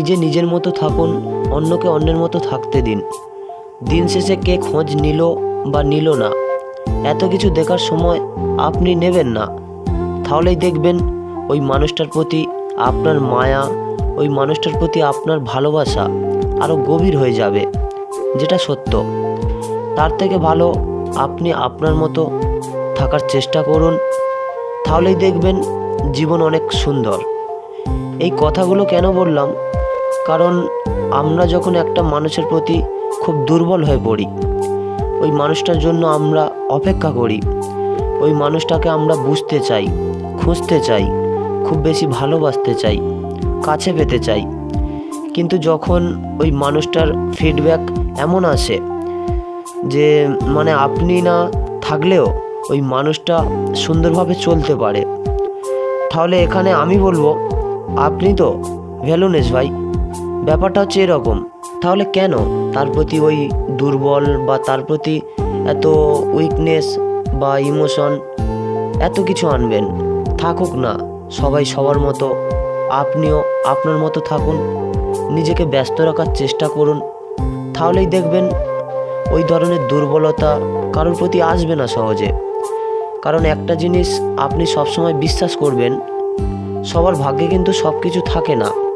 নিজে নিজের মতো থাকুন, অন্যকে অন্যের মতো থাকতে দিন। দিন শেষে কে খোঁজ নিল বা নিল না? এত কিছু দেখার সময় আপনি নেবেন না। তাহলেই দেখবেন ওই মানুষটার প্রতি আপনার মায়া, ওই মানুষটার প্রতি আপনার ভালোবাসা আরও গভীর হয়ে যাবে, যেটা সত্য। তার থেকে ভালো আপনি আপনার মতো থাকার চেষ্টা করুন, তাহলেই দেখবেন জীবন অনেক সুন্দর। এই কথাগুলো কেন বললাম? কারণ আমরা যখন একটা মানুষের প্রতি খুব দুর্বল হয়ে পড়ি, ওই মানুষটার জন্য আমরা অপেক্ষা করি, ওই মানুষটাকে আমরা বুঝতে চাই, খুঁজতে চাই, খুব বেশি ভালোবাসতে চাই, কাছে পেতে চাই। কিন্তু যখন ওই মানুষটার ফিডব্যাক এমন আসে যে মানে আপনি না থাকলেও ওই মানুষটা সুন্দরভাবে চলতে পারে, তাহলে এখানে আমি বলব, আপনি তো ভ্যালুনেস ভাই ব্যাপারটা হচ্ছে এরকম। তাহলে কেন? তার প্রতি ওই দুর্বল বা তার প্রতি এত উইকনেস বা ইমোশন এত কিছু আনবেন? থাকুক না, সবাই সবার মতো। আপনিও আপনার মতো থাকুন। নিজেকে ব্যস্ত রাখার চেষ্টা করুন। তাহলেই দেখবেন ওই ধরনের দুর্বলতা কারোর প্রতি আসবে না সহজে। কারণ একটা জিনিস আপনি সবসময় বিশ্বাস করবেন, সবার ভাগ্যে কিন্তু সব কিছু থাকে না।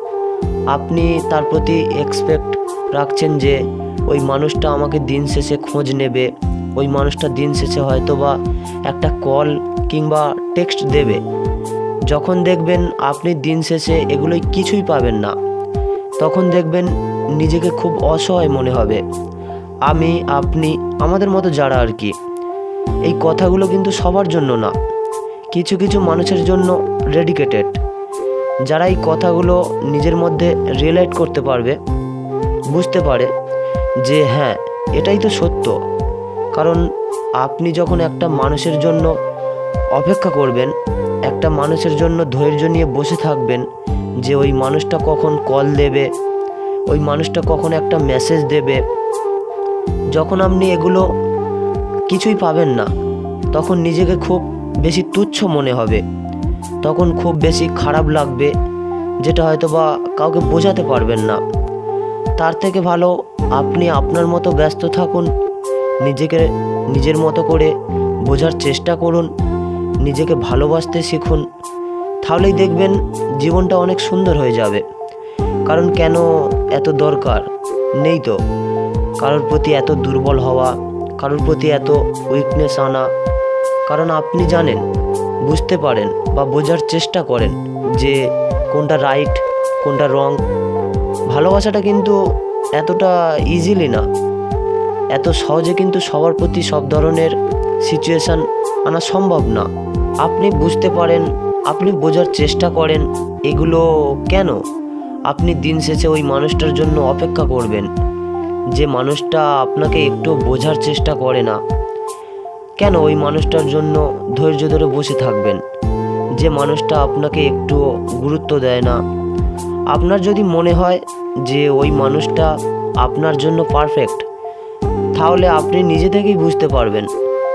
আপনি তার প্রতি এক্সপেক্ট রাখছেন যে ওই মানুষটা আমাকে দিন শেষে খোঁজ নেবে। ওই মানুষটা দিন শেষে হয়তো বা একটা কল কিংবা টেক্সট দেবে। যখন দেখবেন আপনি দিন শেষে এগুলোই কিছুই পাবেন না, তখন দেখবেন নিজেকে খুব অসহায় মনে হবে। আমি, আপনি, আমাদের মতো যারা আর কি, এই কথাগুলো কিন্তু সবার জন্য না। কিছু কিছু মানুষের জন্য ডেডিকেটেড যারা এই কথাগুলো নিজের মধ্যে রিয়েলাইট করতে পারবে, বুঝতে পারে যে হ্যাঁ এটাই তো সত্য। কারণ আপনি যখন একটা মানুষের জন্য অপেক্ষা করবেন, একটা মানুষের জন্য ধৈর্য নিয়ে বসে থাকবেন যে ওই মানুষটা কখন কল দেবে, ওই মানুষটা কখন একটা মেসেজ দেবে, যখন আপনি এগুলো কিছুই পাবেন না, তখন নিজেকে খুব বেশি তুচ্ছ মনে হবে। তখন খুব বেশি খারাপ লাগবে, যেটা হয়তো বা কাউকে বোঝাতে পারবেন না। তার থেকে ভালো আপনি আপনার মতো ব্যস্ত থাকুন, নিজেকে, নিজের মতো করে বোঝার চেষ্টা করুন, নিজেকে ভালোবাসতে শিখুন। তাহলেই দেখবেন জীবনটা অনেক সুন্দর হয়ে যাবে। কারণ কেন এত দরকার? নেই তো। কারোর প্রতি এত দুর্বল হওয়া, কারোর প্রতি এত উইকনেস আনা কারণ আপনি জানেন, বুঝতে পারেন বা বোঝার চেষ্টা করেন যে কোনটা রাইট কোনটা রং ভালোবাসাটা কিন্তু এতটা ইজিলি না। এত সহজে কিন্তু সবার প্রতি সব ধরনের সিচুয়েশান আনা সম্ভব না। আপনি বুঝতে পারেন, আপনি বোঝার চেষ্টা করেন এগুলো কেন? আপনি দিন শেষে ওই মানুষটার জন্য অপেক্ষা করবেন। যে মানুষটা আপনাকে একটু বোঝার চেষ্টা করে না। কেন ওই মানুষটার জন্য ধৈর্য ধরে বসে থাকবেন? যে মানুষটা আপনাকে একটু গুরুত্ব দেয় না। আপনার যদি মনে হয় যে ওই মানুষটা আপনার জন্য পারফেক্ট তাহলে আপনি নিজে থেকেই বুঝতে পারবেন,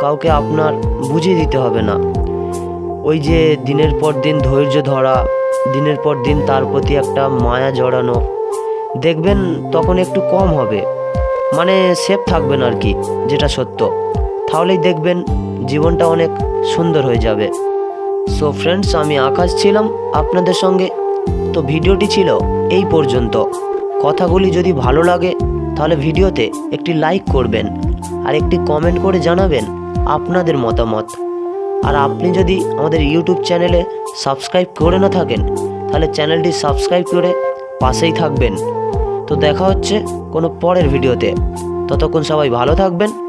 কাউকে আপনার বুঝিয়ে দিতে হবে না। ওই যে দিনের পর দিন ধৈর্য ধরা, দিনের পর দিন তার প্রতি একটা মায়া জড়ানো, দেখবেন তখন একটু কম হবে। মানে সেফ থাকবেন আর কি, যেটা সত্য। তাহলেই দেখবেন জীবনটা অনেক সুন্দর হয়ে যাবে। সো ফ্রেন্ডস আমি আকাশ ছিলাম আপনাদের সঙ্গে। তো ভিডিওটি ছিল এই পর্যন্ত। কথাগুলি যদি ভালো লাগে, তাহলে ভিডিওতে একটি লাইক করবেন আর একটি কমেন্ট করে জানাবেন আপনাদের মতামত। আর আপনি যদি আমাদের ইউটিউব চ্যানেলে সাবস্ক্রাইব করে না থাকেন, তাহলে চ্যানেলটি সাবস্ক্রাইব করে পাশেই থাকবেন। তো দেখা হচ্ছে কোনো পরের ভিডিওতে। ততক্ষণ সবাই ভালো থাকবেন।